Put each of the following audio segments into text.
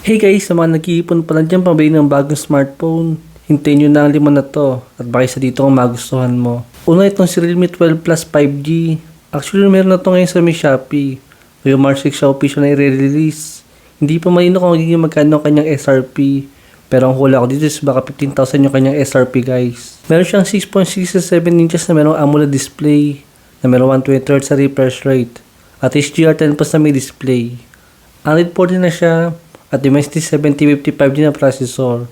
Hey guys, sa mga nag-iipon pa lang dyan pabili ng bagong smartphone, hintayin nyo na ang lima na to at baka isa dito ang magustuhan mo. Una itong si Realme 12 Plus 5G. Actually, meron na to ngayon sa Mi Shopee. Ngayong March 6 siya official na i-release. Hindi pa malino kung magiging magkano ang kanyang SRP. Pero ang hula ko dito is baka 15,000 yung kanyang SRP guys. Meron siyang 6.67 inches na merong AMOLED display na merong 120Hz sa refresh rate at HDR10 plus na may display. Android 14 na siya at Dimensity 7055 din ang processor.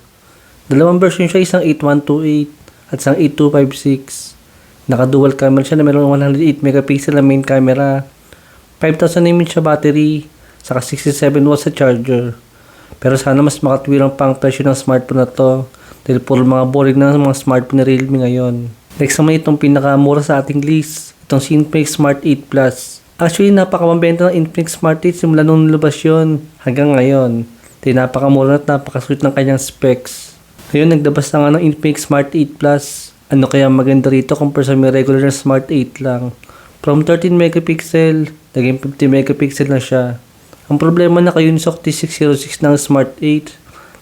Dalawang version siya, isang 8128 at isang 8256. Naka-dual camera siya na mayroong 108 megapixel na main camera. 5,000 mAh siya battery, saka 67 watts sa charger. Pero sana mas makatwirang pang presyo ng smartphone na to dahil puro mga boring na mga smartphone ni Realme ngayon. Next naman itong pinakamura sa ating list, itong Infinix Smart 8 Plus. Actually, napakamabenta ng Infinix Smart 8 simula nung nilabas yun hanggang ngayon. Dahil napakamura at napakasweet ng kanyang specs. Ngayon, naglabas na nga ng Infinix Smart 8 Plus. Ano kaya maganda rito compare sa may regular na Smart 8 lang. From 13 megapixel, naging 50 megapixel na siya. Ang problema na kay Unisoc T606 ng Smart 8.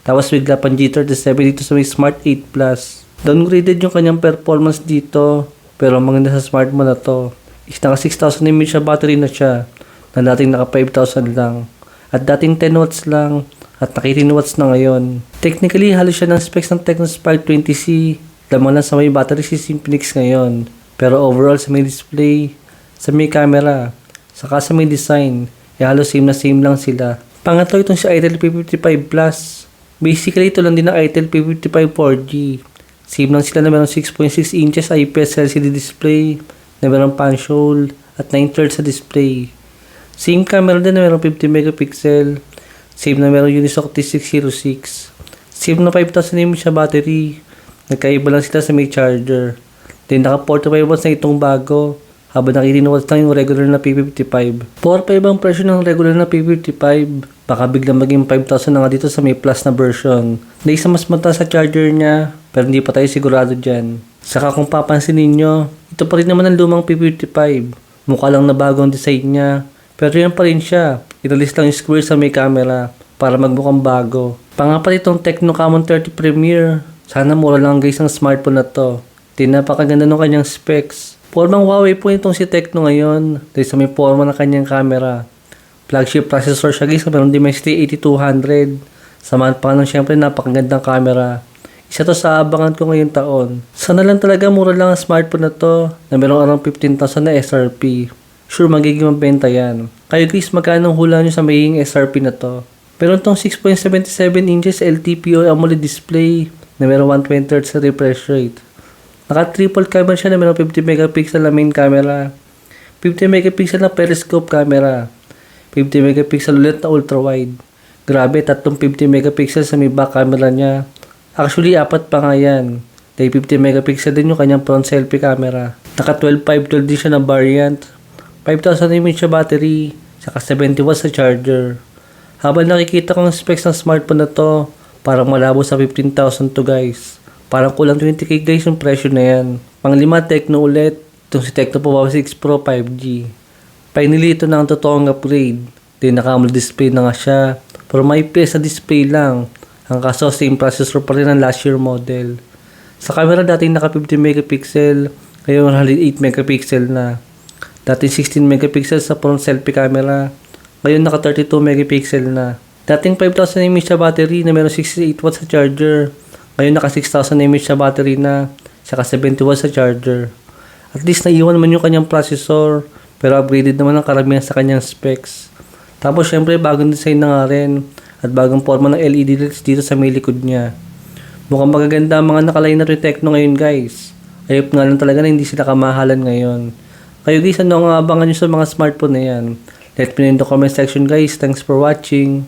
Tapos bigla pang G37 dito sa may Smart 8 Plus. Downgraded yung kanyang performance dito. Pero maganda sa smartphone na to naka 6,000 mAh battery na siya na dating naka 5,000 lang. At dating 10 watts lang at naka 18 watts na ngayon. Technically, halos siya ng specs ng Tecno Spark 20C. Lamang lang sa may battery si Infinix ngayon. Pero overall sa may display, sa may camera, saka sa may design, eh halos same na same lang sila. Pangatlo itong si Itel P55 Plus. Basically, ito lang din ang Itel P55 4G. Same lang sila na meron 6.6 inches IPS LCD display, na meron punch hole, at 9 thirds sa display. Same camera din na meron 50 megapixel. Same na meron Unisoc T606. Same na 5,000 mAh siya battery. Nagkaiba lang sila sa may charger. Then naka 45 watts na itong bago. Habang naka 18 watts lang yung regular na P55. 4 ang presyo ng regular na P55. Baka biglang maging 5,000 na nga dito sa may plus na version. Na mas mataas sa charger niya. Pero hindi pa tayo sigurado dyan. Saka kung papansin ninyo, ito pa rin naman ang lumang P55. Mukha lang na bago ang design niya. Pero yan pa rin siya. Inalis lang yung square sa may camera para magmukhang bago. Pangapat itong Tecno Camon 30 Premier. Sana mura lang guys ang smartphone na to. Di napakaganda ng kanyang specs. Formang Huawei po itong si Tecno ngayon. Dahil sa may forma ng kanyang camera. Flagship processor siya guys. Meron Dimensity 8200. Samahan pa nung syempre napakagandang camera. Isa to sa abangan ko ngayong taon. Sana lang talaga mura lang ang smartphone na to na merong around 15,000 na SRP. Sure magiging mabenta yan. Kayo guys, magkano hula nyo sa magiging SRP na to? Meron tong 6.77 inches LTPO AMOLED display na meron 120Hz sa refresh rate. Naka triple camera siya na meron 50 megapixel na main camera. 50 megapixel na periscope camera. 50 megapixel ulit na ultra wide. Grabe, tatlong 50 megapixel sa may back camera niya. Actually, apat pa nga yan. Dahil 50 megapixel din yung kanyang front selfie camera. Naka 12.512 din siya na variant. 5,000 mAh siya battery. Saka 70 watts sa charger. Habang nakikita ko ang specs ng smartphone na to, parang malabo sa 15,000 to guys. Parang kulang 20k guys yung presyo na yan. Panglima, Tecno ulit. Itong si Tecno Power 6 Pro 5G. Finally, ito na ang totoong upgrade. Di naka-AMOLED display na nga siya. Pero may PS na display lang. Ang kaso, same processor pa rin ang last year model. Sa camera dating naka 50 megapixel, ngayon 108 megapixel na. Dating 16 megapixel sa front selfie camera, ngayon naka 32 megapixel na. Dating 5,000 mAh siya battery na meron 68 watts sa charger. Ngayon naka 6,000 mAh siya battery na, saka 70 watts sa charger. At least naiwan man yung kanyang processor, pero upgraded naman ang karamihan sa kanyang specs. Tapos syempre bagong design na nga rin at bagong forma ng LED lights dito sa may likod niya. Mukhang magaganda ang mga nakalay na rin Tecno ngayon guys. Ayop nga lang talaga na hindi sila kamahalan ngayon. Kayo guys, ano ang abangan nyo sa mga smartphone na yan? Let me know in the comment section guys. Thanks for watching.